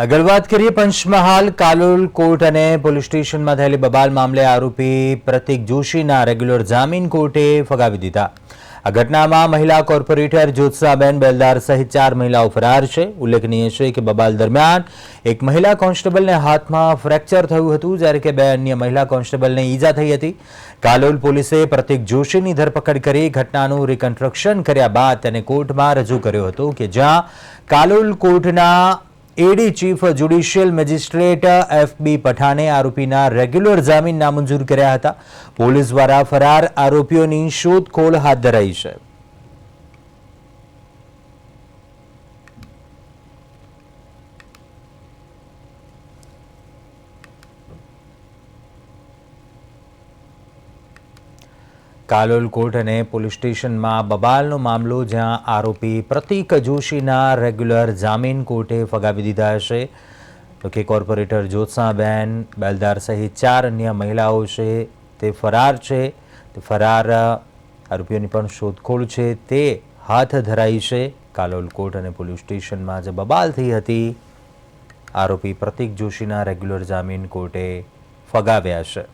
આગળ વાત કરીએ પંચમહાલ, કાલોલ કોર્ટ અને પોલીસ સ્ટેશનમાં થયેલી બબાલ મામલે આરોપી પ્રતિક જોશીના રેગ્યુલર જામીન કોર્ટે ફગાવી દીધા. આ ઘટનામાં મહિલા કોર્પોરેટર જ્યોત્સાબેન બેલદાર સહિત ચાર મહિલાઓ ફરાર છે. ઉલ્લેખનીય છે કે બબાલ દરમિયાન એક મહિલા કોન્સ્ટેબલને હાથમાં ફ્રેક્ચર થયું હતું, જ્યારે કે બે અન્ય મહિલા કોન્સ્ટેબલને ઈજા થઈ હતી. કાલોલ પોલીસે પ્રતિક જોશીની ધરપકડ કરી ઘટનાનું રિકન્સ્ટ્રક્શન કર્યા બાદ તેને કોર્ટમાં રજૂ કર્યો હતો કે જ્યાં કાલોલ કોર્ટના AD chief judicial magistrate F B પઠાણે આરોપીના રેગ્યુલર જામીન નામંજૂર કર્યા હતા. પોલીસ દ્વારા ફરાર આરોપીઓની શોધખોળ હાથ ધરાઈ છે. કાલોલ કોર્ટ અને પોલીસ સ્ટેશનમાં બબાલનો મામલો જ્યાં આરોપી પ્રતિક જોશીના રેગ્યુલર જામીન કોર્ટે ફગાવી દીધા હશે તો કે કોર્પોરેટર જ્યોત્સાબેન બેલદાર સહિત ચાર અન્ય મહિલાઓ છે, તે ફરાર છે. તે ફરાર આરોપીઓની પણ શોધખોળ છે. તે હાથ ધરાઈ છે. કાલોલ કોર્ટ અને પોલીસ સ્ટેશનમાં જે બબાલ થઈ હતી, આરોપી પ્રતિક જોશીના રેગ્યુલર જામીન કોર્ટે ફગાવ્યા છે.